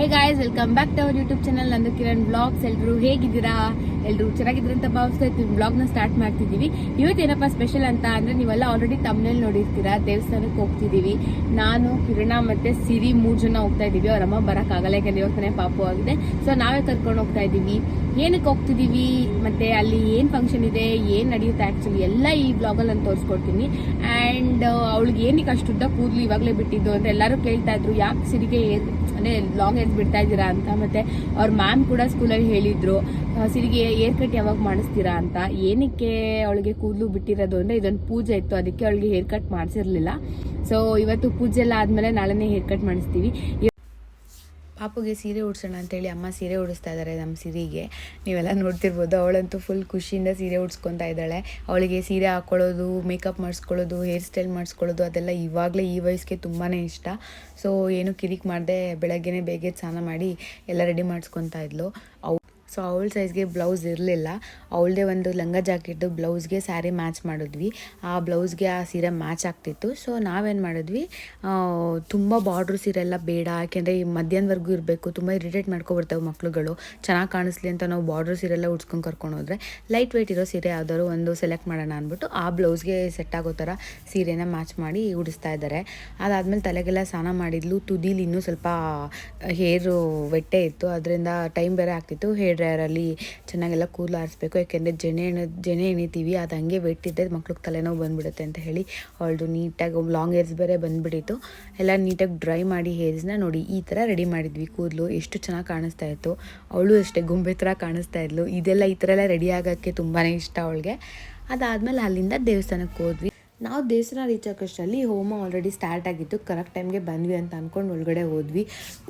Hey guys welcome back to our YouTube channel Nandu Kiran blogs ಎಲ್ಲರೂ ಹೇಗಿದ್ದೀರಾ? ಎಲ್ಲರೂ ಚೆನ್ನಾಗಿದ್ರೆ ಅಂತ ಭಾವಿಸ್ತಾ ಇರ್ತೀವಿ. ಬ್ಲಾಗ್ನ ಸ್ಟಾರ್ಟ್ ಮಾಡ್ತಿದ್ದೀವಿ. ಇವತ್ತೇನಪ್ಪ ಸ್ಪೆಷಲ್ ಅಂತ ಅಂದರೆ ನೀವೆಲ್ಲ ಆಲ್ರೆಡಿ ತಮ್ಮನೇಲಿ ನೋಡಿರ್ತೀರಾ? ದೇವಸ್ಥಾನಕ್ಕೆ ಹೋಗ್ತಿದ್ದೀವಿ. ನಾನು, ಕಿರಣ ಮತ್ತು ಸಿರಿ ಮೂರು ಜನ ಹೋಗ್ತಾ ಇದ್ದೀವಿ. ಅವ್ರ ಅಮ್ಮ ಬರೋಕ್ಕಾಗಲ್ಲ, ಯಾಕಂದ್ರೆ ದೇವಸ್ಥಾನ ಪಾಪು ಆಗಿದೆ. ಸೊ ನಾವೇ ಕರ್ಕೊಂಡು ಹೋಗ್ತಾ ಇದ್ದೀವಿ. ಏನಕ್ಕೆ ಹೋಗ್ತಿದ್ದೀವಿ? ಮತ್ತು ಅಲ್ಲಿ ಏನು ಫಂಕ್ಷನ್ ಇದೆ? ಏನು ನಡೆಯುತ್ತೆ ಆ್ಯಕ್ಚುಲಿ ಎಲ್ಲ ಈ ಬ್ಲಾಗಲ್ಲಿ ನಾನು ತೋರಿಸ್ಕೊಡ್ತೀನಿ. ಆ್ಯಂಡ್ ಅವಳಿಗೆ ಏನಕ್ಕೆ ಅಷ್ಟು ಉದ್ದ ಕೂದಲು ಇವಾಗಲೇ ಬಿಟ್ಟಿದ್ದು ಅಂತ ಎಲ್ಲರೂ ಕೇಳ್ತಾ ಇದ್ರು. ಯಾಕೆ ಸಿರಿಗೆ ಅಂದರೆ ಲಾಂಗ್ ಏರ್ಸ್ ಬಿಡ್ತಾ ಇದ್ದೀರಾ ಅಂತ. ಮತ್ತೆ ಅವ್ರ ಮ್ಯಾಮ್ ಕೂಡ ಸ್ಕೂಲಲ್ಲಿ ಹೇಳಿದ್ರು. ಆ, ಸಿರಿಗೆ ಏರ್ ಕಟ್ ಯಾವಾಗ ಮಾಡಿಸ್ತೀರಾ ಅಂತ ಏನಕ್ಕೆ ಅವಳಿಗೆ ಕೂದಲು ಬಿಟ್ಟಿರೋದು ಅಂದರೆ ಇದೊಂದು ಪೂಜೆ ಇತ್ತು ಅದಕ್ಕೆ ಅವಳಿಗೆ ಹೇರ್ ಕಟ್ ಮಾಡಿಸಿರ್ಲಿಲ್ಲ. ಸೊ ಇವತ್ತು ಪೂಜೆ ಎಲ್ಲ ಆದಮೇಲೆ ನಾಳೆನೇ ಹೇರ್ ಕಟ್ ಮಾಡಿಸ್ತೀವಿ. ಪಾಪುಗೆ ಸೀರೆ ಉಡ್ಸೋಣ ಅಂತೇಳಿ ಅಮ್ಮ ಸೀರೆ ಉಡಿಸ್ತಾ ಇದ್ದಾರೆ ನಮ್ಮ ಸಿರಿಗೆ. ನೀವೆಲ್ಲ ನೋಡ್ತಿರ್ಬೋದು ಅವಳಂತೂ ಫುಲ್ ಖುಷಿಯಿಂದ ಸೀರೆ ಉಡ್ಸ್ಕೊತಾ ಇದ್ದಾಳೆ. ಅವಳಿಗೆ ಸೀರೆ ಹಾಕ್ಕೊಳ್ಳೋದು ಮೇಕಪ್ ಮಾಡಿಸ್ಕೊಳ್ಳೋದು ಹೇರ್ ಸ್ಟೈಲ್ ಮಾಡಿಸ್ಕೊಳ್ಳೋದು ಅದೆಲ್ಲ ಇವಾಗಲೇ ಈ ವಯಸ್ಸಿಗೆ ತುಂಬಾ ಇಷ್ಟ. ಸೊ ಏನು ಕಿರಿಕ್ ಮಾಡದೆ ಬೆಳಗ್ಗೆನೇ ಬೇಗ ಸ್ನಾನ ಮಾಡಿ ಎಲ್ಲ ರೆಡಿ ಮಾಡಿಸ್ಕೊತಾ ಇದ್ಲು. ಸೊ ಅವಳ ಸೈಜ್ಗೆ ಬ್ಲೌಸ್ ಇರಲಿಲ್ಲ. ಅವಳದೇ ಒಂದು ಲಂಗ ಜಾಕೆಟ್ದು ಬ್ಲೌಸ್ಗೆ ಸ್ಯಾರಿ ಮ್ಯಾಚ್ ಮಾಡಿದ್ವಿ. ಆ ಬ್ಲೌಸ್ಗೆ ಆ ಸೀರೆ ಮ್ಯಾಚ್ ಆಗ್ತಿತ್ತು. ಸೊ ನಾವೇನು ಮಾಡಿದ್ವಿ? ತುಂಬ ಬಾರ್ಡ್ರ್ ಸೀರೆ ಎಲ್ಲ ಬೇಡ. ಯಾಕೆಂದರೆ ಈ ಮಧ್ಯಾಹ್ನವರೆಗೂ ಇರಬೇಕು. ತುಂಬ ಇರಿಟೇಟ್ ಮಾಡ್ಕೊಬರ್ತವೆ ಮಕ್ಳುಗಳು. ಚೆನ್ನಾಗಿ ಕಾಣಿಸ್ಲಿ ಅಂತ ನಾವು ಬಾರ್ಡ್ರ್ ಸೀರೆ ಎಲ್ಲ ಉಡ್ಸ್ಕೊಂಡು ಕರ್ಕೊಂಡು ಹೋದ್ರೆ ಲೈಟ್ ವೆಯ್ಟ್ ಇರೋ ಸೀರೆ ಯಾವ್ದಾದ್ರು ಒಂದು ಸೆಲೆಕ್ಟ್ ಮಾಡೋಣ ಅಂದ್ಬಿಟ್ಟು ಆ ಬ್ಲೌಸ್ಗೆ ಸೆಟ್ ಆಗೋ ಥರ ಸೀರೆನ ಮ್ಯಾಚ್ ಮಾಡಿ ಉಡಿಸ್ತಾ ಇದ್ದಾರೆ. ಅದಾದಮೇಲೆ ತಲೆಗೆಲ್ಲ ಸ್ನಾನ ಮಾಡಿದ್ಲು. ತುದಿಲಿ ಇನ್ನೂ ಸ್ವಲ್ಪ ಹೇರು ವೆಟ್ಟೆ ಇತ್ತು. ಅದರಿಂದ ಟೈಮ್ ಬೇರೆ ಆಗ್ತಿತ್ತು. ಹೇರ್ ಡ್ರೈಯರಲ್ಲಿ ಚೆನ್ನಾಗೆಲ್ಲ ಕೂದಲು ಆರಿಸ್ಬೇಕು ಯಾಕೆಂದರೆ ಜನೆ ಎಣೆ ಜನೆ ಎಣಿತೀವಿ ಅದು ಹಂಗೆ ವೆಟ್ಟಿದ್ದೆ ಮಕ್ಳಿಗೆ ತಲೆನೋವು ಬಂದುಬಿಡುತ್ತೆ ಅಂತ ಹೇಳಿ ಅವಳದು ನೀಟಾಗಿ ಲಾಂಗ್ ಹೇರ್ಸ್ ಬೇರೆ ಬಂದುಬಿಟ್ಟಿತ್ತು. ಎಲ್ಲ ನೀಟಾಗಿ ಡ್ರೈ ಮಾಡಿ ಹೇರ್ಸ್ನ ನೋಡಿ ಈ ಥರ ರೆಡಿ ಮಾಡಿದ್ವಿ. ಕೂದಲು ಎಷ್ಟು ಚೆನ್ನಾಗಿ ಕಾಣಿಸ್ತಾ ಇತ್ತು. ಅವಳು ಅಷ್ಟೇ ಗೊಂಬೆ ಥರ ಕಾಣಿಸ್ತಾ ಇದ್ಲು. ಇದೆಲ್ಲ ಈ ಥರ ಎಲ್ಲ ರೆಡಿ ಆಗೋಕ್ಕೆ ತುಂಬಾ ಇಷ್ಟ ಅವಳಿಗೆ. ಅದಾದಮೇಲೆ ಅಲ್ಲಿಂದ ದೇವಸ್ಥಾನಕ್ಕೆ ಹೋದ್ವಿ. ನಾವು ದೇವಸ್ಥಾನ ರೀಚ್ ಆಗೋಷ್ಟರಲ್ಲಿ ಹೋಮ ಆಲ್ರೆಡಿ ಸ್ಟಾರ್ಟ್ ಆಗಿತ್ತು. ಕರೆಕ್ಟ್ ಟೈಮ್ಗೆ ಬಂದ್ವಿ ಅಂತ ಅಂದ್ಕೊಂಡು ಒಳಗಡೆ ಹೋದ್ವಿ.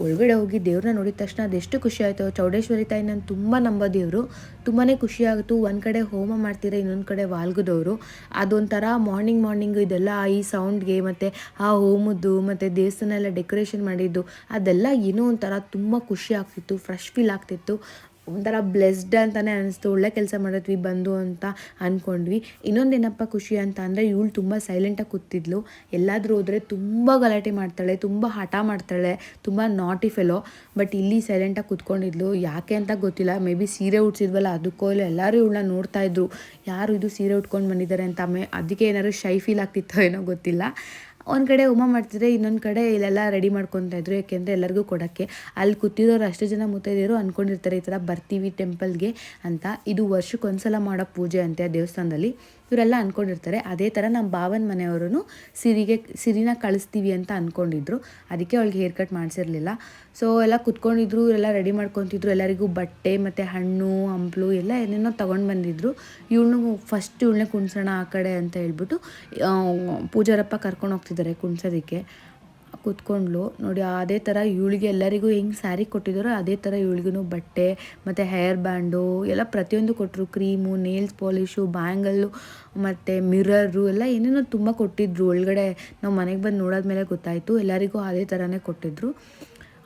ಒಳಗಡೆ ಹೋಗಿ ದೇವ್ರನ್ನ ನೋಡಿದ ತಕ್ಷಣ ಅದೆಷ್ಟು ಖುಷಿ ಆಯಿತು. ಚೌಡೇಶ್ವರಿ ತಾಯಿ ನಾನು ತುಂಬ ನಂಬೋ ದೇವರು. ತುಂಬಾ ಖುಷಿ ಆಯಿತು ಒಂದು ಕಡೆ ಹೋಮ ಮಾಡ್ತೀರ ಇನ್ನೊಂದು ಕಡೆ ವಾಲ್ಗದವರು. ಅದೊಂಥರ ಮಾರ್ನಿಂಗ್ ಮಾರ್ನಿಂಗ್ ಇದೆಲ್ಲ ಈ ಸೌಂಡ್ಗೆ ಮತ್ತು ಆ ಹೋಮದ್ದು, ಮತ್ತು ದೇವಸ್ಥಾನ ಎಲ್ಲ ಡೆಕೋರೇಷನ್ ಮಾಡಿದ್ದು, ಅದೆಲ್ಲ ಏನೋ ಒಂಥರ ತುಂಬ ಖುಷಿ ಆಗ್ತಿತ್ತು ಫ್ರೆಶ್ ಫೀಲ್ ಆಗ್ತಿತ್ತು. ಒಂಥರ ಬ್ಲೆಸ್ಡ್ ಅಂತಲೇ ಅನಿಸ್ತು. ಒಳ್ಳೆ ಕೆಲಸ ಮಾಡಿದ್ವಿ ಬಂದು ಅಂತ ಅಂದ್ಕೊಂಡ್ವಿ ಇನ್ನೊಂದೇನಪ್ಪ ಖುಷಿ ಅಂತ ಅಂದರೆ ಇವಳು ತುಂಬ ಸೈಲೆಂಟಾಗಿ ಕೂತಿದ್ಲು. ಎಲ್ಲಾದರೂ ಹೋದರೆ ತುಂಬ ಗಲಾಟೆ ಮಾಡ್ತಾಳೆ, ತುಂಬ ಹಠ ಮಾಡ್ತಾಳೆ, ತುಂಬ ನಾಟಿ ಫೆಲೋ ಬಟ್ ಇಲ್ಲಿ ಸೈಲೆಂಟಾಗಿ ಕೂತ್ಕೊಂಡಿದ್ಲು. ಯಾಕೆ ಅಂತ ಗೊತ್ತಿಲ್ಲ. ಮೇ ಬಿ ಸೀರೆ ಉಡ್ಸಿದ್ವಲ್ಲ, ಅದಕ್ಕೋ ಇಲ್ಲ ಎಲ್ಲರೂ ಇವಳನ್ನ ನೋಡ್ತಾ ಇದ್ರು. ಯಾರು ಇದು ಸೀರೆ ಉಟ್ಕೊಂಡು ಬಂದಿದ್ದಾರೆ ಅಂತ ಮೇ ಅದಕ್ಕೆ ಏನಾದ್ರು ಶೈ ಫೀಲ್ ಆಗ್ತಿತ್ತೋ ಏನೋ ಗೊತ್ತಿಲ್ಲ. ಒಂದು ಕಡೆ ಉಮಾ ಮಾಡ್ತಿದ್ರೆ ಇನ್ನೊಂದು ಕಡೆ ಇಲ್ಲೆಲ್ಲ ರೆಡಿ ಮಾಡ್ಕೊತಾ ಇದ್ರು, ಯಾಕೆಂದರೆ ಎಲ್ಲರಿಗೂ ಕೊಡೋಕ್ಕೆ. ಅಲ್ಲಿ ಕೂತಿರೋರು ಅಷ್ಟು ಜನ ಮುತ್ತೈದೆಯರು ಅಂದ್ಕೊಂಡಿರ್ತಾರೆ ಈ ಥರ ಬರ್ತೀವಿ ಟೆಂಪಲ್ಗೆ ಅಂತ. ಇದು ವರ್ಷಕ್ಕೆ ಒಂದ್ಸಲ ಮಾಡೋ ಪೂಜೆ ಅಂತೆ ಆ ದೇವಸ್ಥಾನದಲ್ಲಿ. ಇವರೆಲ್ಲ ಅಂದ್ಕೊಂಡಿರ್ತಾರೆ ಅದೇ ಥರ ನಮ್ಮ ಬಾವನ ಮನೆಯವರು ಸಿರಿಗೆ, ಸಿರಿನ ಕಳಿಸ್ತೀವಿ ಅಂತ ಅಂದ್ಕೊಂಡಿದ್ರು ಅದಕ್ಕೆ ಅವಳಿಗೆ ಹೇರ್ ಕಟ್ ಮಾಡಿಸಿರ್ಲಿಲ್ಲ. ಸೊ ಎಲ್ಲ ಕುತ್ಕೊಂಡಿದ್ರು, ಎಲ್ಲ ರೆಡಿ ಮಾಡ್ಕೊತಿದ್ರು. ಎಲ್ಲರಿಗೂ ಬಟ್ಟೆ ಮತ್ತು ಹಣ್ಣು, ಹಂಪ್ಲು ಎಲ್ಲ ಏನೇನೋ ತೊಗೊಂಡು ಬಂದಿದ್ರು. ಇವಳನ್ನು ಫಸ್ಟ್ ಇವಳನ್ನೇ ಕುಣ್ಸೋಣ ಆ ಕಡೆ ಅಂತ ಹೇಳ್ಬಿಟ್ಟು ಪೂಜಾರಪ್ಪ ಕರ್ಕೊಂಡು ಹೋಗ್ತಿದ್ದಾರೆ ಕುಣ್ಸೋದಕ್ಕೆ. ಕೂತ್ಕೊಂಡ್ಲು. ನೋಡಿ, ಅದೇ ಥರ ಇವಳಿಗೆ ಎಲ್ಲರಿಗೂ ಹೆಂಗೆ ಸ್ಯಾರಿ ಕೊಟ್ಟಿದ್ದಾರೋ ಅದೇ ಥರ ಇವಳಿಗೂ ಬಟ್ಟೆ, ಮತ್ತು ಹೇರ್ ಬ್ಯಾಂಡು ಎಲ್ಲ ಪ್ರತಿಯೊಂದು ಕೊಟ್ಟರು ಕ್ರೀಮು ನೇಲ್ಸ್ ಪಾಲಿಶು ಬ್ಯಾಂಗಲ್ಲು ಮತ್ತು ಮಿರರು ಎಲ್ಲ ಏನೇನೋ ತುಂಬ ಕೊಟ್ಟಿದ್ರು. ಒಳಗಡೆ ನಾವು ಮನೆಗೆ ಬಂದು ಮೇಲೆ ಗೊತ್ತಾಯಿತು. ಎಲ್ಲರಿಗೂ ಅದೇ ಥರನೇ ಕೊಟ್ಟಿದ್ರು.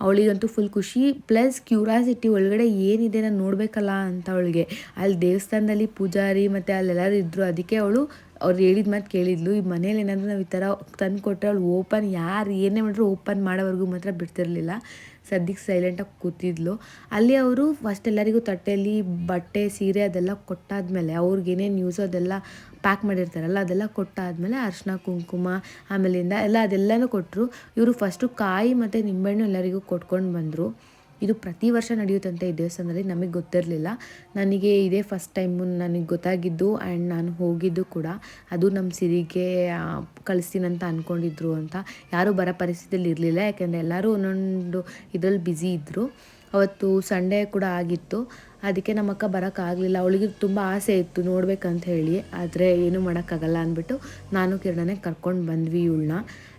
ಅವಳಿಗಂತೂ ಫುಲ್ ಖುಷಿ. ಪ್ಲಸ್ ಕ್ಯೂರಾಸಿಟಿ ಒಳಗಡೆ ಏನಿದೆ ನಾನು ನೋಡಬೇಕಲ್ಲ ಅಂತ ಅವಳಿಗೆ. ಅಲ್ಲಿ ದೇವಸ್ಥಾನದಲ್ಲಿ ಪೂಜಾರಿ ಮತ್ತು ಅಲ್ಲೆಲ್ಲರೂ ಇದ್ದರು ಅದಕ್ಕೆ ಅವಳು ಅವ್ರು ಹೇಳಿದ ಮಾತು ಕೇಳಿದ್ಲು. ಈ ಮನೇಲಿ ಏನಾದರೂ ನಾವು ಈ ಥರ ತಂದು ಕೊಟ್ಟರೆ ಅವ್ಳು ಓಪನ್ ಯಾರು ಏನೇ ಮಾಡಿದ್ರು ಓಪನ್ ಮಾಡೋವರೆಗೂ ಮಾತ್ರ ಬಿಡ್ತಿರಲಿಲ್ಲ. ಸದ್ಯಕ್ಕೆ ಸೈಲೆಂಟಾಗಿ ಕೂತಿದ್ಲು. ಅಲ್ಲಿ ಅವರು ಫಸ್ಟ್ ಎಲ್ಲರಿಗೂ ತಟ್ಟೆಯಲ್ಲಿ ಬಟ್ಟೆ, ಸೀರೆ ಅದೆಲ್ಲ ಕೊಟ್ಟಾದ್ಮೇಲೆ ಅವ್ರಿಗೆ ಏನೇನು ಯೂಸ್ ಅದೆಲ್ಲ ಪ್ಯಾಕ್ ಮಾಡಿರ್ತಾರಲ್ಲ, ಅದೆಲ್ಲ ಕೊಟ್ಟಾದಮೇಲೆ ಅರ್ಶಿನ, ಕುಂಕುಮ, ಆಮೇಲಿಂದ ಎಲ್ಲ ಅದೆಲ್ಲನೂ ಕೊಟ್ಟರು ಇವರು ಫಸ್ಟು ಕಾಯಿ ಮತ್ತು ನಿಂಬೆಹಣ್ಣು ಎಲ್ಲರಿಗೂ ಕೊಟ್ಕೊಂಡು ಬಂದರು. ಇದು ಪ್ರತಿ ವರ್ಷ ನಡೆಯುತ್ತಂತೆ ಈ ದೇವಸ್ಥಾನದಲ್ಲಿ ನಮಗೆ ಗೊತ್ತಿರಲಿಲ್ಲ. ನನಗೆ ಇದೇ ಫಸ್ಟ್ ಟೈಮು ನನಗೆ ಗೊತ್ತಾಗಿದ್ದು ಆ್ಯಂಡ್ ನಾನು ಹೋಗಿದ್ದು ಕೂಡ ಅದು ನಮ್ಮ ಸಿರಿಗೆ ಕಳಿಸ್ತೀನಂತ ಅಂದ್ಕೊಂಡಿದ್ರು ಅಂತ ಯಾರೂ ಬರೋ ಪರಿಸ್ಥಿತಿಯಲ್ಲಿ ಇರಲಿಲ್ಲ, ಯಾಕೆಂದರೆ ಎಲ್ಲರೂ ಒಂದೊಂದು ಇದರಲ್ಲಿ ಬ್ಯುಸಿ ಇದ್ದರು ಅವತ್ತು ಸಂಡೇ ಕೂಡ ಆಗಿತ್ತು. ಅದಕ್ಕೆ ನಮ್ಮಕ್ಕ ಬರೋಕ್ಕಾಗಲಿಲ್ಲ ಅವಳಿಗೆ ತುಂಬ ಆಸೆ ಇತ್ತು ನೋಡ್ಬೇಕಂತ ಹೇಳಿ. ಆದರೆ ಏನೂ ಮಾಡೋಕ್ಕಾಗಲ್ಲ ಅಂದ್ಬಿಟ್ಟು ನಾನು ಕಿರಣನೇ ಕರ್ಕೊಂಡು ಬಂದ್ವಿ ಇವಳನ್ನ.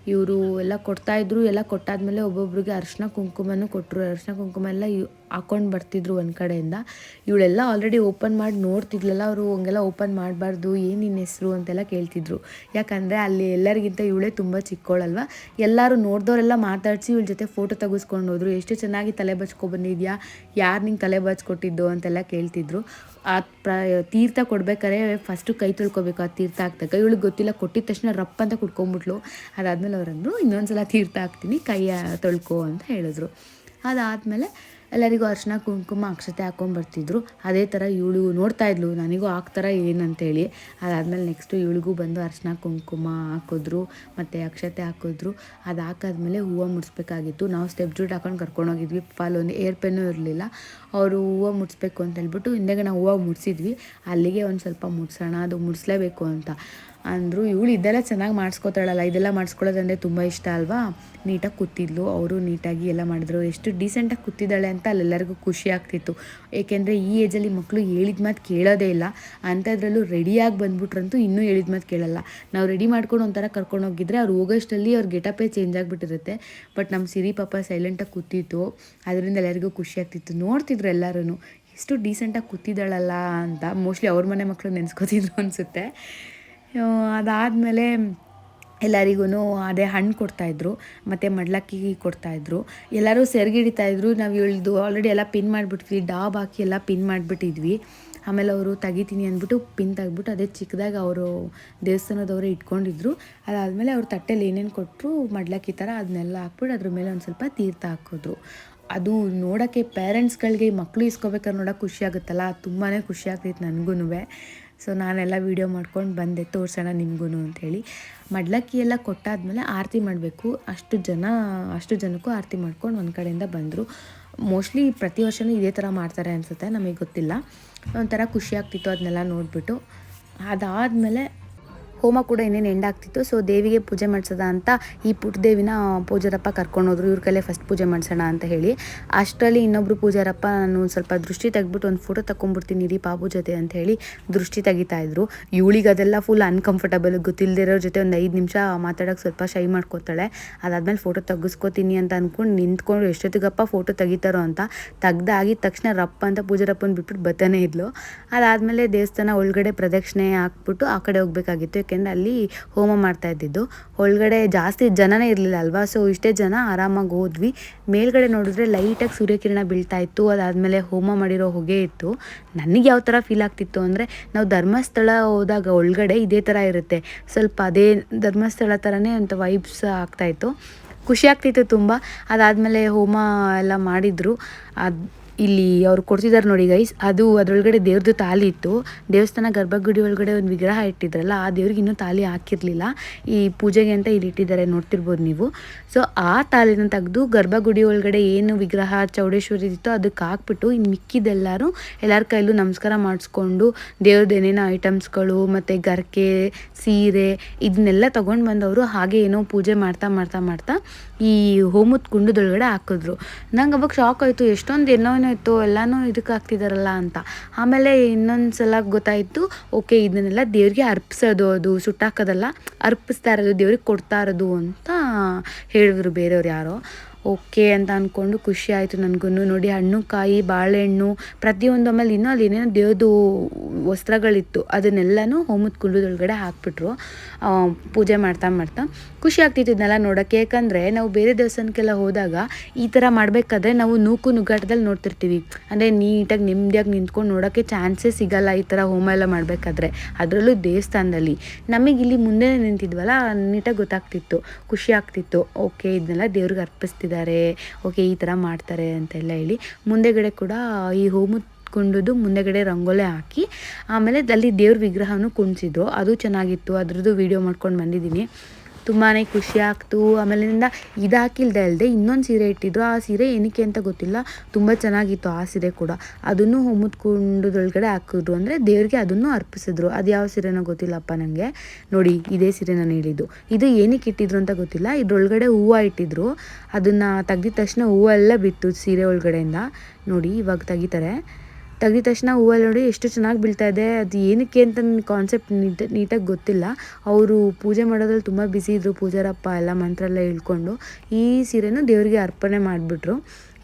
ಇವರು ಎಲ್ಲ ಕೊಡ್ತಾಯಿದ್ರು ಎಲ್ಲ ಕೊಟ್ಟಾದ್ಮೇಲೆ ಒಬ್ಬೊಬ್ರಿಗೆ ಅರಿಶಿನ ಕುಂಕುಮನೂ ಕೊಟ್ಟರು ಅರಿಶಿನ ಕುಂಕುಮ ಎಲ್ಲ ಹಾಕೊಂಡು ಬರ್ತಿದ್ರು ಒಂದು ಕಡೆಯಿಂದ. ಇವಳೆಲ್ಲ ಆಲ್ರೆಡಿ ಓಪನ್ ಮಾಡಿ ನೋಡ್ತಿದ್ಲಲ್ಲ ಅವರು, ಹಂಗೆಲ್ಲ ಓಪನ್ ಮಾಡಬಾರ್ದು, ಏನು ನಿನ್ನ ಹೆಸರು ಅಂತೆಲ್ಲ ಕೇಳ್ತಿದ್ರು. ಯಾಕಂದರೆ ಅಲ್ಲಿ ಎಲ್ಲರಿಗಿಂತ ಇವಳೇ ತುಂಬ ಚಿಕ್ಕೋಳಲ್ವ? ಎಲ್ಲರೂ ನೋಡಿದವರೆಲ್ಲ ಮಾತಾಡಿಸಿ ಇವಳ ಜೊತೆ ಫೋಟೋ ತೆಗೆಸ್ಕೊಂಡು ಹೋದ್ರು. ಎಷ್ಟು ಚೆನ್ನಾಗಿ ತಲೆ ಬಚ್ಕೊ ಬಂದಿದ್ಯಾ? ಯಾರು ನಿಂಗೆ ತಲೆ ಬಚ್ಕೊಟ್ಟಿದ್ದು? ಅಂತೆಲ್ಲ ಕೇಳ್ತಿದ್ರು. ಆ ಪ್ರ, ತೀರ್ಥ ಕೊಡ್ಬೇಕಾದ್ರೆ ಫಸ್ಟು ಕೈ ತೊಳ್ಕೊಬೇಕು ಆ ತೀರ್ಥ ಹಾಕ್ದಾಗ. ಇವಳಿಗೆ ಗೊತ್ತಿಲ್ಲ, ಕೊಟ್ಟಿದ ತಕ್ಷಣ ರಪ್ಪ ಅಂತ ಕುಟ್ಕೊಂಬಿಟ್ಲು ಅದಾದಮೇಲೆ ಅವರಂದ್ರು ಇನ್ನೊಂದ್ಸಲ ತೀರ್ಥ ಹಾಕ್ತೀನಿ ಕೈ ತೊಳ್ಕೊ ಅಂತ ಹೇಳಿದ್ರು. ಅದಾದಮೇಲೆ ಎಲ್ಲರಿಗೂ ಅರ್ಶಿನ ಕುಂಕುಮ ಅಕ್ಷತೆ ಹಾಕೊಂಡ್ಬರ್ತಿದ್ರು ಅದೇ ಥರ ಇವಳಿಗೂ ನೋಡ್ತಾ ಇದ್ಲು. ನನಗೂ ಹಾಕ್ತಾರ ಏನಂತೇಳಿ. ಅದಾದಮೇಲೆ ನೆಕ್ಸ್ಟು ಇವಳಿಗೂ ಬಂದು ಅರ್ಶಿನ ಕುಂಕುಮ ಹಾಕಿದ್ರು, ಮತ್ತು ಅಕ್ಷತೆ ಹಾಕಿದ್ರು. ಅದು ಹಾಕಾದ್ಮೇಲೆ ಹೂವು ಮುಡಿಸ್ಬೇಕಾಗಿತ್ತು. ನಾವು ಸ್ಟೆಪ್ ಜೂಟ್ ಹಾಕೊಂಡು ಕರ್ಕೊಂಡೋಗಿದ್ವಿ ಫಾಲ್ ಒಂದು ಏರ್ ಪೆನ್ನು ಇರಲಿಲ್ಲ. ಅವರು ಹೂವು ಮುಡಿಸ್ಬೇಕು ಅಂತ ಹೇಳ್ಬಿಟ್ಟು ಹಿಂದೆಗೆ ನಾವು ಹೂವು ಮುಡಿಸಿದ್ವಿ. ಅಲ್ಲಿಗೆ ಒಂದು ಸ್ವಲ್ಪ ಮುಡ್ಸೋಣ, ಅದು ಮುಡಿಸ್ಲೇಬೇಕು ಅಂತ. ಅಂದರು, ಇವಳು ಇದೆಲ್ಲ ಚೆನ್ನಾಗಿ ಮಾಡಿಸ್ಕೋತಾಳಲ್ಲ, ಇದೆಲ್ಲ ಮಾಡಿಸ್ಕೊಳ್ಳೋದಂದರೆ ತುಂಬ ಇಷ್ಟ ಅಲ್ವಾ? ನೀಟಾಗಿ ಕೂತಿದ್ಲು. ಅವರು ನೀಟಾಗಿ ಎಲ್ಲ ಮಾಡಿದ್ರು. ಎಷ್ಟು ಡೀಸೆಂಟಾಗಿ ಕೂತಿದ್ದಾಳೆ ಅಂತ ಅಲ್ಲೆಲ್ಲರಿಗೂ ಖುಷಿ ಆಗ್ತಿತ್ತು. ಏಕೆಂದರೆ ಈ ಏಜಲ್ಲಿ ಮಕ್ಕಳು ಹೇಳಿದ ಮಾತು ಕೇಳೋದೇ ಇಲ್ಲ. ಅಂಥದ್ರಲ್ಲೂ ರೆಡಿಯಾಗಿ ಬಂದ್ಬಿಟ್ರಂತೂ ಇನ್ನೂ ಹೇಳಿದ ಮಾತು ಕೇಳಲ್ಲ. ನಾವು ರೆಡಿ ಮಾಡ್ಕೊಂಡು ಒಂಥರ ಕರ್ಕೊಂಡು ಹೋಗಿದ್ರೆ ಅವ್ರು ಹೋಗೋಷ್ಟಲ್ಲಿ ಅವ್ರ ಗೆಟಪೇ ಚೇಂಜ್ ಆಗಿಬಿಟ್ಟಿರುತ್ತೆ. ಬಟ್ ನಮ್ಮ ಸಿರಿ ಪಾಪ ಸೈಲೆಂಟಾಗಿ ಕೂತಿತ್ತು. ಅದರಿಂದ ಎಲ್ಲರಿಗೂ ಖುಷಿ ಆಗ್ತಿತ್ತು. ನೋಡ್ತಿದ್ರು ಎಲ್ಲರೂ ಎಷ್ಟು ಡೀಸೆಂಟಾಗಿ ಕೂತಿದ್ದಾಳಲ್ಲ ಅಂತ. ಮೋಸ್ಟ್ಲಿ ಅವ್ರ ಮನೆ ಮಕ್ಕಳು ನೆನೆಸ್ಕೋತಿದ್ರು ಅನಿಸುತ್ತೆ. ಅದಾದಮೇಲೆ ಎಲ್ಲರಿಗೂ ಅದೇ ಹಣ್ಣು ಕೊಡ್ತಾಯಿದ್ರು, ಮತ್ತು ಮಡ್ಲಕ್ಕಿ ಕೊಡ್ತಾಯಿದ್ರು. ಎಲ್ಲರೂ ಸೆರ್ಗಿಡಿತಾಯಿದ್ರು ನಾವು ಇಳ್ದು ಆಲ್ರೆಡಿ ಎಲ್ಲ ಪಿನ್ ಮಾಡಿಬಿಟ್ವಿ, ಡಾಬ್ ಹಾಕಿ ಎಲ್ಲ ಪಿನ್ ಮಾಡಿಬಿಟ್ಟಿದ್ವಿ. ಆಮೇಲೆ ಅವರು ತೆಗಿತೀನಿ ಅಂದ್ಬಿಟ್ಟು ಪಿನ್ ತೆಗ್ಬಿಟ್ಟು ಅದೇ ಚಿಕ್ಕದಾಗಿ ಅವರು ದೇವಸ್ಥಾನದವರೇ ಇಟ್ಕೊಂಡಿದ್ರು. ಅದಾದಮೇಲೆ ಅವ್ರ ತಟ್ಟೆಲಿ ಏನೇನು ಕೊಟ್ಟರು ಮಡ್ಲಕ್ಕಿ ಥರ ಅದನ್ನೆಲ್ಲ ಹಾಕ್ಬಿಟ್ಟು ಅದ್ರ ಮೇಲೆ ಒಂದು ಸ್ವಲ್ಪ ತೀರ್ಥ ಹಾಕಿದ್ರು ಅದು ನೋಡೋಕ್ಕೆ ಪೇರೆಂಟ್ಸ್ಗಳಿಗೆ ಮಕ್ಕಳು ಇಸ್ಕೋಬೇಕಾದ್ರೆ ನೋಡೋಕೆ ಖುಷಿ ಆಗುತ್ತಲ್ಲ ತುಂಬಾ ಖುಷಿ ಆಗ್ತೈತೆ ನನಗೂ ಸೊ ನಾನೆಲ್ಲ ವೀಡಿಯೋ ಮಾಡ್ಕೊಂಡು ಬಂದೆ, ತೋರಿಸೋಣ ನಿಮಗೂ ಅಂಥೇಳಿ ಮಡ್ಲಕ್ಕಿ ಎಲ್ಲ ಕೊಟ್ಟಾದ್ಮೇಲೆ ಆರತಿ ಮಾಡಬೇಕು. ಅಷ್ಟು ಜನ, ಅಷ್ಟು ಜನಕ್ಕೂ ಆರತಿ ಮಾಡ್ಕೊಂಡು ಒಂದು ಕಡೆಯಿಂದ ಬಂದರು. ಮೋಸ್ಟ್ಲಿ ಪ್ರತಿ ವರ್ಷವೂ ಇದೇ ಥರ ಮಾಡ್ತಾರೆ ಅನಿಸುತ್ತೆ, ನಮಗೆ ಗೊತ್ತಿಲ್ಲ. ಒಂಥರ ಖುಷಿಯಾಗ್ತಿತ್ತು ಅದನ್ನೆಲ್ಲ ನೋಡಿಬಿಟ್ಟು. ಅದಾದಮೇಲೆ ಹೋಮ ಕೂಡ ಇನ್ನೇನು ಎಂಡ್ ಆಗ್ತಿತ್ತು. ಸೊ ದೇವಿಗೆ ಪೂಜೆ ಮಾಡಿಸೋದ ಅಂತ ಈ ಪುಟ್ಟ ದೇವಿನ ಪೂಜಾರಪ್ಪ ಕರ್ಕೊಂಡೋದ್ರು ಇವ್ರ ಕೈಲೇ ಫಸ್ಟ್ ಪೂಜೆ ಮಾಡಿಸೋಣ ಅಂತ ಹೇಳಿ. ಅಷ್ಟರಲ್ಲಿ ಇನ್ನೊಬ್ರು ಪೂಜಾರಪ್ಪ ನಾನು ಸ್ವಲ್ಪ ದೃಷ್ಟಿ ತೆಗ್ಬಿಟ್ಟು ಒಂದು ಫೋಟೋ ತಗೊಂಡ್ಬಿಡ್ತೀನಿ ರೀ ಪಾಪು ಜೊತೆ ಅಂತ ಹೇಳಿ ದೃಷ್ಟಿ ತೆಗಿತಾ ಇದ್ರು. ಇವಳಿಗೆ ಅದೆಲ್ಲ ಫುಲ್ ಅನ್ಕಂಫರ್ಟಬಲ್ ಗೊತ್ತಿಲ್ಲದಿರೋರ ಜೊತೆ ಒಂದು ಐದು ನಿಮಿಷ ಮಾತಾಡೋಕೆ ಸ್ವಲ್ಪ ಶೈ ಮಾಡ್ಕೋತಾಳೆ. ಅದಾದ್ಮೇಲೆ ಫೋಟೋ ತೆಗಿಸ್ಕೋತೀನಿ ಅಂತ ಅಂದ್ಕೊಂಡು ನಿಂತ್ಕೊಂಡು ಎಷ್ಟೊತ್ತಿಗಪ್ಪ ಫೋಟೋ ತೆಗಿತಾರೋ ಅಂತ ತೆಗ್ದಾಗಿದ ತಕ್ಷಣ ರಪ್ಪ ಅಂತ ಪೂಜಾರಪ್ಪನ ಬಿಟ್ಬಿಟ್ಟು ಬತ್ತಾನೆ ಇದ್ಲು. ಅದಾದಮೇಲೆ ದೇವಸ್ಥಾನ ಒಳಗಡೆ ಪ್ರದಕ್ಷಿಣೆ ಹಾಕ್ಬಿಟ್ಟು ಆ ಕಡೆ ಹೋಗ್ಬೇಕಾಗಿತ್ತು. ಯಾಕೆಂದರೆ ಅಲ್ಲಿ ಹೋಮ ಮಾಡ್ತಾ ಇದ್ದಿದ್ದು. ಒಳಗಡೆ ಜಾಸ್ತಿ ಜನನೇ ಇರಲಿಲ್ಲ ಅಲ್ವಾ? ಸೊ ಇಷ್ಟೇ ಜನ ಆರಾಮಾಗಿ ಹೋದ್ವಿ. ಮೇಲ್ಗಡೆ ನೋಡಿದ್ರೆ ಲೈಟಾಗಿ ಸೂರ್ಯಕಿರಣ ಬೀಳ್ತಾ ಇತ್ತು. ಅದಾದಮೇಲೆ ಹೋಮ ಮಾಡಿರೋ ಹೊಗೆ ಇತ್ತು. ನನಗೆ ಯಾವ ಥರ ಫೀಲ್ ಆಗ್ತಿತ್ತು ಅಂದರೆ, ನಾವು ಧರ್ಮಸ್ಥಳ ಹೋದಾಗ ಒಳಗಡೆ ಇದೇ ಥರ ಇರುತ್ತೆ. ಸ್ವಲ್ಪ ಅದೇ ಧರ್ಮಸ್ಥಳ ಥರನೇ ಅಂತ ವೈಬ್ಸ್ ಆಗ್ತಾಯಿತ್ತು ಖುಷಿ ಆಗ್ತಿತ್ತು ತುಂಬ. ಅದಾದಮೇಲೆ ಹೋಮ ಎಲ್ಲ ಮಾಡಿದರು. ಅದು ಇಲ್ಲಿ ಅವ್ರು ಕೊಡ್ತಿದ್ದಾರೆ ನೋಡಿ ಗೈಸ್ ಅದು ಅದರೊಳಗಡೆ ದೇವ್ರದ್ದು ತಾಲಿ ಇತ್ತು. ದೇವಸ್ಥಾನ ಗರ್ಭಗುಡಿ ಒಳಗಡೆ ಒಂದು ವಿಗ್ರಹ ಇಟ್ಟಿದ್ರಲ್ಲ, ಆ ದೇವ್ರಿಗೆ ಇನ್ನೂ ತಾಲಿ ಹಾಕಿರಲಿಲ್ಲ. ಈ ಪೂಜೆಗೆ ಅಂತ ಇಲ್ಲಿ ಇಟ್ಟಿದ್ದಾರೆ, ನೋಡ್ತಿರ್ಬೋದು ನೀವು. ಸೊ ಆ ತಾಲಿನ ತೆಗೆದು ಗರ್ಭಗುಡಿ ಒಳಗಡೆ ಏನು ವಿಗ್ರಹ ಚೌಡೇಶ್ವರಿ ಇತ್ತು ಅದಕ್ಕೆ ಹಾಕ್ಬಿಟ್ಟು ಇನ್ನು ಮಿಕ್ಕಿದೆಲ್ಲರೂ ಎಲ್ಲರ ಕೈಲೂ ನಮಸ್ಕಾರ ಮಾಡಿಸ್ಕೊಂಡು ದೇವ್ರದ್ದು ಏನೇನೋ ಐಟಮ್ಸ್ಗಳು ಮತ್ತು ಗರ್ಕೆ, ಸೀರೆ ಇದನ್ನೆಲ್ಲ ತೊಗೊಂಡು ಬಂದವರು ಹಾಗೆ ಏನೋ ಪೂಜೆ ಮಾಡ್ತಾ ಮಾಡ್ತಾ ಮಾಡ್ತಾ ಈ ಹೋಮದ ಕುಂಡದೊಳಗಡೆ ಹಾಕಿದ್ರು. ನಂಗೆ ಅವಾಗ ಶಾಕ್ ಆಯಿತು, ಎಷ್ಟೊಂದು ಏನೋ ಏನೋ ಇತ್ತು ಎಲ್ಲನೂ ಇದಕ್ಕೆ ಹಾಕ್ತಿದಾರಲ್ಲ ಅಂತ. ಆಮೇಲೆ ಇನ್ನೊಂದ್ಸಲ ಗೊತ್ತಾಯಿತು, ಓಕೆ, ಇದನ್ನೆಲ್ಲ ದೇವ್ರಿಗೆ ಅರ್ಪಿಸೋದು ಅದು, ಸುಟ್ಟಾಕೋದಲ್ಲ. ಅರ್ಪಿಸ್ತಾ ಇರೋದು ದೇವ್ರಿಗೆ ಕೊಡ್ತಾ ಇರೋದು ಅಂತ ಹೇಳಿದ್ರು ಬೇರೆಯವ್ರು ಯಾರೋ. ಓಕೆ ಅಂತ ಅಂದ್ಕೊಂಡು ಖುಷಿ ಆಯಿತು ನನಗೂ ನೋಡಿ, ಹಣ್ಣು, ಕಾಯಿ, ಬಾಳೆಹಣ್ಣು, ಪ್ರತಿಯೊಂದು ಆಮೇಲೆ ಇನ್ನೂ ಅಲ್ಲಿ ಏನೇನೋ ದೇವ್ರದ್ದು ವಸ್ತ್ರಗಳಿತ್ತು. ಅದನ್ನೆಲ್ಲನೂ ಹೋಮದ ಕುಂಡದೊಳಗಡೆ ಹಾಕ್ಬಿಟ್ರು. ಪೂಜೆ ಮಾಡ್ತಾ ಮಾಡ್ತಾ. ಖುಷಿ ಆಗ್ತಿತ್ತು ಇದನ್ನೆಲ್ಲ ನೋಡೋಕ್ಕೆ. ಯಾಕಂದರೆ ನಾವು ಬೇರೆ ದೇವಸ್ಥಾನಕ್ಕೆಲ್ಲ ಹೋದಾಗ ಈ ಥರ ಮಾಡಬೇಕಾದ್ರೆ ನಾವು ನೂಕು ನುಗ್ಗಾಟದಲ್ಲಿ ನೋಡ್ತಿರ್ತೀವಿ. ಅಂದರೆ ನೀಟಾಗಿ ನೆಮ್ಮದಿಯಾಗಿ ನಿಂತ್ಕೊಂಡು ನೋಡೋಕ್ಕೆ ಚಾನ್ಸೇ ಸಿಗಲ್ಲ ಈ ಥರ ಹೋಮ ಎಲ್ಲ ಮಾಡಬೇಕಾದ್ರೆ. ಅದರಲ್ಲೂ ದೇವಸ್ಥಾನದಲ್ಲಿ. ನಮಗೆ ಇಲ್ಲಿ ಮುಂದೆ ನಿಂತಿದ್ವಲ್ಲ, ನೀಟಾಗಿ ಗೊತ್ತಾಗ್ತಿತ್ತು. ಖುಷಿ ಆಗ್ತಿತ್ತು. ಓಕೆ, ಇದನ್ನೆಲ್ಲ ದೇವ್ರಿಗೆ ಅರ್ಪಿಸ್ತಿದ್ದಾರೆ. ಓಕೆ, ಈ ಥರ ಮಾಡ್ತಾರೆ ಅಂತೆಲ್ಲ ಹೇಳಿ ಮುಂದೆಗಡೆ ಕೂಡ ಈ ಹೋಮದ ಕುಂಡದು ಮುಂದೆಗಡೆ ರಂಗೋಲೆ ಹಾಕಿ ಆಮೇಲೆ ಅಲ್ಲಿ ದೇವ್ರ ವಿಗ್ರಹನೂ ಕುಣಿಸಿದ್ರು ಅದು ಚೆನ್ನಾಗಿತ್ತು. ಅದ್ರದ್ದು ವೀಡಿಯೋ ಮಾಡ್ಕೊಂಡು ಬಂದಿದ್ದೀನಿ. ತುಂಬಾ ಖುಷಿ ಆಗ್ತು. ಆಮೇಲಿಂದ ಇದು ಅಲ್ಲದೆ ಇನ್ನೊಂದು ಸೀರೆ ಇಟ್ಟಿದ್ರು. ಆ ಸೀರೆ ಏನಕ್ಕೆ ಅಂತ ಗೊತ್ತಿಲ್ಲ. ತುಂಬ ಚೆನ್ನಾಗಿತ್ತು ಆ ಸೀರೆ ಕೂಡ. ಅದನ್ನು ಹೋಮದ ಕುಂಡದೊಳಗಡೆ ಹಾಕಿದ್ರು ಅಂದರೆ ದೇವ್ರಿಗೆ ಅದನ್ನು ಅರ್ಪಿಸಿದ್ರು. ಅದು ಯಾವ ಸೀರೆನೋ ಗೊತ್ತಿಲ್ಲಪ್ಪ ನನಗೆ ನೋಡಿ, ಇದೇ ಸೀರೆ ನಾನು ಹೇಳಿದ್ದು. ಇದು ಏನಕ್ಕೆ ಇಟ್ಟಿದ್ರು ಅಂತ ಗೊತ್ತಿಲ್ಲ. ಇದ್ರೊಳಗಡೆ ಹೂವು ಇಟ್ಟಿದ್ರು. ಅದನ್ನು ತೆಗೆದ ತಕ್ಷಣ ಹೂವೆಲ್ಲ ಬಿತ್ತು ಸೀರೆ ಒಳಗಡೆಯಿಂದ. ನೋಡಿ, ಇವಾಗ ತೆಗಿತಾರೆ. ತೆಗ್ದಿದ ತಕ್ಷಣ ಹೂವಲ್ಲಿ ನೋಡಿ ಎಷ್ಟು ಚೆನ್ನಾಗಿ ಬೀಳ್ತಾ ಇದೆ. ಅದು ಏನಕ್ಕೆ ಅಂತ ಕಾನ್ಸೆಪ್ಟ್ ನೀಟ್, ನೀಟಾಗಿ ಗೊತ್ತಿಲ್ಲ. ಅವರು ಪೂಜೆ ಮಾಡೋದ್ರಲ್ಲಿ ತುಂಬ ಬಿಸಿ ಇದ್ದರು ಪೂಜಾರಪ್ಪ ಎಲ್ಲ ಮಂತ್ರ ಎಲ್ಲ ಹೇಳ್ಕೊಂಡು ಈ ಸೀರೆನೂ ದೇವರಿಗೆ ಅರ್ಪಣೆ ಮಾಡಿಬಿಟ್ರು.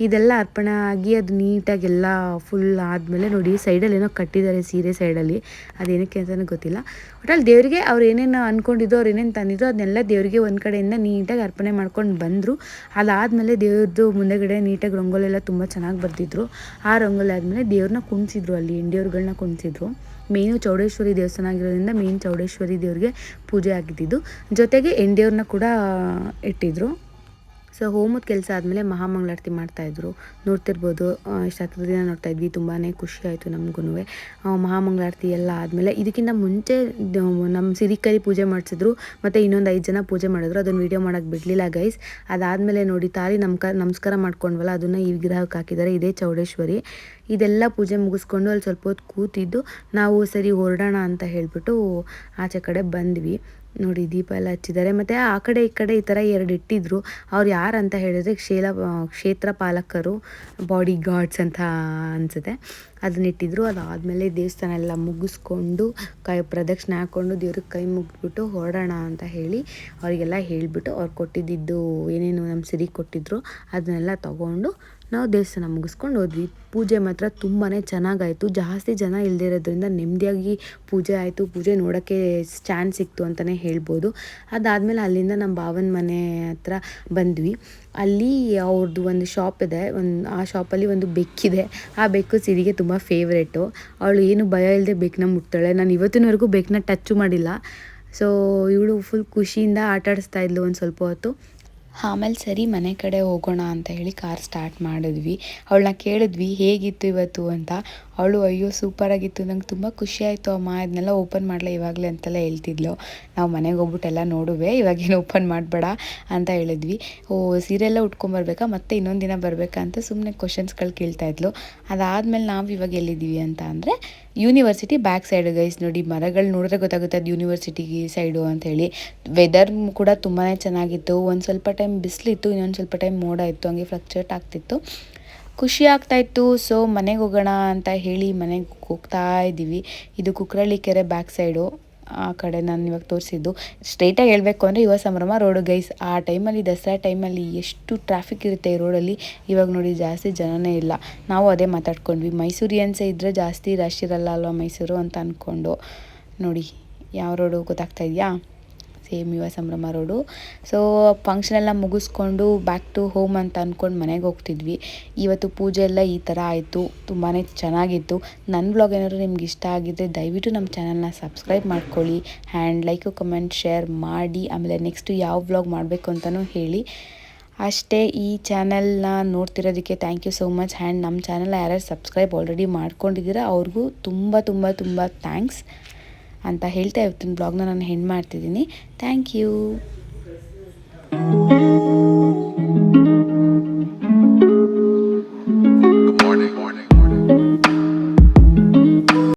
ಇದೆಲ್ಲ ಅರ್ಪಣೆ ಆಗಿ ಅದು ನೀಟಾಗಿ ಎಲ್ಲ ಫುಲ್ ಆದಮೇಲೆ ನೋಡಿ ಸೈಡಲ್ಲಿ ಏನೋ ಕಟ್ಟಿದ್ದಾರೆ ಸೀರೆ ಸೈಡಲ್ಲಿ ಅದೇನಕ್ಕೆ ಅಂತಲೂ ಗೊತ್ತಿಲ್ಲ. ಒಟ್ಟಲ್ಲಿ ದೇವರಿಗೆ ಅವ್ರು ಏನೇನು ಅಂದ್ಕೊಂಡಿದ್ದು ಅವ್ರು ಏನೇನು ತಂದಿದ್ದು ಅದನ್ನೆಲ್ಲ ದೇವರಿಗೆ ಒಂದು ಕಡೆಯಿಂದ ನೀಟಾಗಿ ಅರ್ಪಣೆ ಮಾಡ್ಕೊಂಡು ಬಂದರು. ಅದಾದಮೇಲೆ ದೇವ್ರದ್ದು ಮುಂದೆಗಡೆ ನೀಟಾಗಿ ರಂಗೋಲಿ ಎಲ್ಲ ತುಂಬ ಚೆನ್ನಾಗಿ ಬರ್ತಿದ್ರು ಆ ರಂಗೋಲಿ ಆದಮೇಲೆ ದೇವ್ರನ್ನ ಕುಣಿಸಿದ್ರು ಅಲ್ಲಿ ಹೆಂಡಿಯವ್ರುಗಳನ್ನ ಕುಣಿಸಿದ್ರು. ಮೇನು ಚೌಡೇಶ್ವರಿ ದೇವಸ್ಥಾನ ಆಗಿರೋದ್ರಿಂದ ಮೇನ್ ಚೌಡೇಶ್ವರಿ ದೇವ್ರಿಗೆ ಪೂಜೆ ಆಗಿದ್ದಿದ್ದು. ಜೊತೆಗೆ ಎಂಡಿಯವ್ರನ್ನ ಕೂಡ ಇಟ್ಟಿದ್ರು. ಸೊ ಹೋಮದ ಕೆಲಸ ಆದಮೇಲೆ ಮಹಾಮಂಗಳಾರತಿ ಮಾಡ್ತಾಯಿದ್ರು ನೋಡ್ತಿರ್ಬೋದು ದಿನ ನೋಡ್ತಾ ಇದ್ವಿ ತುಂಬಾ ಖುಷಿ ಆಯಿತು ನಮಗೂ ಮಹಾಮಂಗಳಾರತಿ ಎಲ್ಲ ಆದಮೇಲೆ ಇದಕ್ಕಿಂತ ಮುಂಚೆ ನಮ್ಮ ಸಿರಿಕರಿ ಪೂಜೆ ಮಾಡಿಸಿದ್ರು, ಮತ್ತು ಇನ್ನೊಂದು ಐದು ಜನ ಪೂಜೆ ಮಾಡಿದ್ರು. ಅದನ್ನು ವೀಡಿಯೋ ಮಾಡೋಕ್ಕೆ ಬಿಡಲಿಲ್ಲ ಗೈಸ್ ಅದಾದಮೇಲೆ ನೋಡಿ, ತಾರಿ ನಮಸ್ಕಾರ ಮಾಡ್ಕೊಂಡ್ವಲ್ಲ, ಅದನ್ನು ಈ ವಿಗ್ರಹಕ್ಕೆ ಹಾಕಿದ್ದಾರೆ ಇದೇ ಚೌಡೇಶ್ವರಿ. ಇದೆಲ್ಲ ಪೂಜೆ ಮುಗಿಸ್ಕೊಂಡು ಅಲ್ಲಿ ಸ್ವಲ್ಪ ಹೊತ್ತು ಕೂತಿದ್ದು, ನಾವು ಸರಿ ಹೊರಡೋಣ ಅಂತ ಹೇಳಿಬಿಟ್ಟು ಆಚೆ ಕಡೆ ಬಂದ್ವಿ. ನೋಡಿ ದೀಪ ಎಲ್ಲ ಹಚ್ಚಿದ್ದಾರೆ. ಮತ್ತು ಆ ಕಡೆ ಈ ಕಡೆ ಈ ಥರ ಎರಡು ಇಟ್ಟಿದ್ರು. ಅವ್ರು ಯಾರು ಅಂತ ಹೇಳಿದ್ರೆ ಕ್ಷೇಲ ಕ್ಷೇತ್ರ ಪಾಲಕರು ಬಾಡಿ ಗಾರ್ಡ್ಸ್ ಅಂತ ಅನಿಸುತ್ತೆ. ಅದನ್ನ ಇಟ್ಟಿದ್ರು. ಅದಾದಮೇಲೆ ದೇವಸ್ಥಾನ ಎಲ್ಲ ಮುಗಿಸ್ಕೊಂಡು ಕೈ ಪ್ರದಕ್ಷಿಣೆ ಹಾಕ್ಕೊಂಡು ದೇವ್ರಿಗೆ ಕೈ ಮುಗಿದ್ಬಿಟ್ಟು ಹೊರಡೋಣ ಅಂತ ಹೇಳಿ ಅವರಿಗೆಲ್ಲ ಹೇಳಿಬಿಟ್ಟು ಅವ್ರು ಕೊಟ್ಟಿದ್ದು ಏನೇನು ನಮ್ಮ ಸಿರಿ ಕೊಟ್ಟಿದ್ರು. ಅದನ್ನೆಲ್ಲ ತಗೊಂಡು ನಾವು ದೇವಸ್ಥಾನ ಮುಗಿಸ್ಕೊಂಡು ಹೋದ್ವಿ. ಪೂಜೆ ಮಾತ್ರ ತುಂಬಾ ಚೆನ್ನಾಗಾಯಿತು. ಜಾಸ್ತಿ ಜನ ಇಲ್ಲದಿರೋದ್ರಿಂದ ನೆಮ್ಮದಿಯಾಗಿ ಪೂಜೆ ಆಯಿತು. ಪೂಜೆ ನೋಡೋಕ್ಕೆ ಚಾನ್ಸ್ ಸಿಕ್ತು ಅಂತಲೇ ಹೇಳ್ಬೋದು. ಅದಾದಮೇಲೆ ಅಲ್ಲಿಂದ ನಮ್ಮ ಭಾವನ ಮನೆ ಹತ್ರ ಬಂದ್ವಿ. ಅಲ್ಲಿ ಅವ್ರದ್ದು ಒಂದು ಶಾಪ್ ಇದೆ. ಒಂದು, ಆ ಶಾಪಲ್ಲಿ ಒಂದು ಬೆಕ್ಕಿದೆ ಆ ಬೆಕ್ಕು ಸಿರಿಗೆ ತುಂಬ ಫೇವ್ರೇಟು ಅವಳು ಏನು ಭಯ ಇಲ್ಲದೆ ಬೆಕ್ಕನ್ನ ಮುಟ್ತಾಳೆ. ನಾನು ಇವತ್ತಿನವರೆಗೂ ಬೆಕ್ಕನ್ನ ಟಚ್ ಮಾಡಿಲ್ಲ. ಸೊ ಇವಳು ಫುಲ್ ಖುಷಿಯಿಂದ ಆಟಾಡಿಸ್ತಾ ಇದ್ಲು ಒಂದು ಸ್ವಲ್ಪ ಹೊತ್ತು. ಆಮೇಲೆ ಸರಿ ಮನೆ ಕಡೆ ಹೋಗೋಣ ಅಂತ ಹೇಳಿ ಕಾರ್ ಸ್ಟಾರ್ಟ್ ಮಾಡಿದ್ವಿ. ಅವಳನ್ನ ಕೇಳಿದ್ವಿ, ಹೇಗಿತ್ತು ಇವತ್ತು? ಅಂತ. ಅವಳು ಅಯ್ಯೋ ಸೂಪರಾಗಿತ್ತು ನಂಗೆ ತುಂಬ ಖುಷಿ ಆಯಿತು ಅಮ್ಮ ಇದನ್ನೆಲ್ಲ ಓಪನ್ ಮಾಡಲ ಇವಾಗಲೇ ಅಂತೆಲ್ಲ ಹೇಳ್ತಿದ್ಲು. ನಾವು ಮನೆಗೆ ಹೋಗ್ಬಿಟ್ಟೆಲ್ಲ ನೋಡುವೆ, ಇವಾಗೇನು ಓಪನ್ ಮಾಡಬೇಡ ಅಂತ ಹೇಳಿದ್ವಿ. ಓ ಸೀರೆ ಎಲ್ಲ ಉಟ್ಕೊಂಬರ್ಬೇಕಾ ಮತ್ತೆ ಇನ್ನೊಂದು ದಿನ ಬರಬೇಕಾ ಅಂತ ಸುಮ್ಮನೆ ಕ್ವಶನ್ಸ್ಗಳು ಕೇಳ್ತಾ ಇದ್ಲು. ಅದಾದಮೇಲೆ ನಾವು ಇವಾಗ ಎಲ್ಲಿದ್ದೀವಿ ಅಂತ ಅಂದರೆ ಯೂನಿವರ್ಸಿಟಿ ಬ್ಯಾಕ್ ಸೈಡ್ ಗೈಸ್ ನೋಡಿ ಮರಗಳು ನೋಡಿದ್ರೆ ಗೊತ್ತಾಗುತ್ತೆ ಅದು ಯೂನಿವರ್ಸಿಟಿಗೆ ಸೈಡು ಅಂತ ವೆದರ್ ಕೂಡ ತುಂಬಾ ಚೆನ್ನಾಗಿತ್ತು, ಒಂದು ಸ್ವಲ್ಪ ಟೈಮ್ ಬಿಸಿಲಿತ್ತು, ಇನ್ನೊಂದು ಸ್ವಲ್ಪ ಟೈಮ್ ಮೋಡ ಇತ್ತು, ಹಂಗೆ ಫ್ಲಕ್ಚುಯೇಟ್ ಆಗ್ತಿತ್ತು. ಖುಷಿ ಆಗ್ತಾಯಿತ್ತು ಸೊ ಮನೆಗೆ ಹೋಗೋಣ ಅಂತ ಹೇಳಿ ಮನೆಗೆ ಹೋಗ್ತಾ ಇದ್ದೀವಿ. ಇದು ಕುಕ್ರಳ್ಳಿ ಕೆರೆ ಬ್ಯಾಕ್ ಸೈಡು ಆ ಕಡೆ ನಾನು ಇವಾಗ ತೋರಿಸಿದ್ದು. ಸ್ಟ್ರೈಟಾಗಿ ಹೇಳಬೇಕು ಅಂದರೆ ಯುವ ಸಂಭ್ರಮ ರೋಡು ಗೈಸ್ ಆ ಟೈಮಲ್ಲಿ ದಸರಾ ಟೈಮಲ್ಲಿ ಎಷ್ಟು ಟ್ರಾಫಿಕ್ ಇರುತ್ತೆ ಈ ರೋಡಲ್ಲಿ ಇವಾಗ ನೋಡಿ ಜಾಸ್ತಿ ಜನನೇ ಇಲ್ಲ. ನಾವು ಅದೇ ಮಾತಾಡ್ಕೊಂಡ್ವಿ. ಮೈಸೂರಿಯನ್ಸೇ ಇದ್ದರೆ ಜಾಸ್ತಿ ರಶ್ ಇರಲ್ಲ ಅಲ್ವಾ ಮೈಸೂರು ಅಂತ ಅಂದ್ಕೊಂಡು ನೋಡಿ, ಯಾವ ರೋಡು ಗೊತ್ತಾಗ್ತಾ ಇದೆಯಾ? ಸೇಮ್ ಯುವ ಸಂಭ್ರಮ ರೋಡು. ಸೊ ಫಂಕ್ಷನ್ ಎಲ್ಲ ಮುಗಿಸ್ಕೊಂಡು ಬ್ಯಾಕ್ ಟು ಹೋಮ್ ಅಂತ ಅಂದ್ಕೊಂಡು ಮನೆಗೆ ಹೋಗ್ತಿದ್ವಿ. ಇವತ್ತು ಪೂಜೆ ಎಲ್ಲ ಈ ಥರ ಆಯಿತು. ತುಂಬಾ ಚೆನ್ನಾಗಿತ್ತು. ನನ್ನ ಬ್ಲಾಗ್ ಏನಾದರೂ ನಿಮ್ಗೆ ಇಷ್ಟ ಆಗಿದ್ದರೆ ದಯವಿಟ್ಟು ನಮ್ಮ ಚಾನಲ್ನ ಸಬ್ಸ್ಕ್ರೈಬ್ ಮಾಡ್ಕೊಳ್ಳಿ. ಆ್ಯಂಡ್ ಲೈಕು ಕಮೆಂಟ್ ಶೇರ್ ಮಾಡಿ. ಆಮೇಲೆ ನೆಕ್ಸ್ಟು ಯಾವ ಬ್ಲಾಗ್ ಮಾಡಬೇಕು ಅಂತಲೂ ಹೇಳಿ. ಅಷ್ಟೇ ಈ ಚಾನಲ್ನ ನೋಡ್ತಿರೋದಕ್ಕೆ thank you so much and ನಮ್ಮ ಚಾನಲ್ನ ಯಾರ್ಯಾರು ಸಬ್ಸ್ಕ್ರೈಬ್ ಆಲ್ರೆಡಿ ಮಾಡ್ಕೊಂಡಿದ್ದೀರಾ ಅವ್ರಿಗೂ ತುಂಬ ತುಂಬ ತುಂಬ ಥ್ಯಾಂಕ್ಸ್ ಅಂತ ಹೇಳ್ತಾ ಇವತ್ತಿನ ಬ್ಲಾಗ್ನ ನಾನು ಹೆಣ್ಣು ಮಾಡ್ತಿದ್ದೀನಿ. Thank you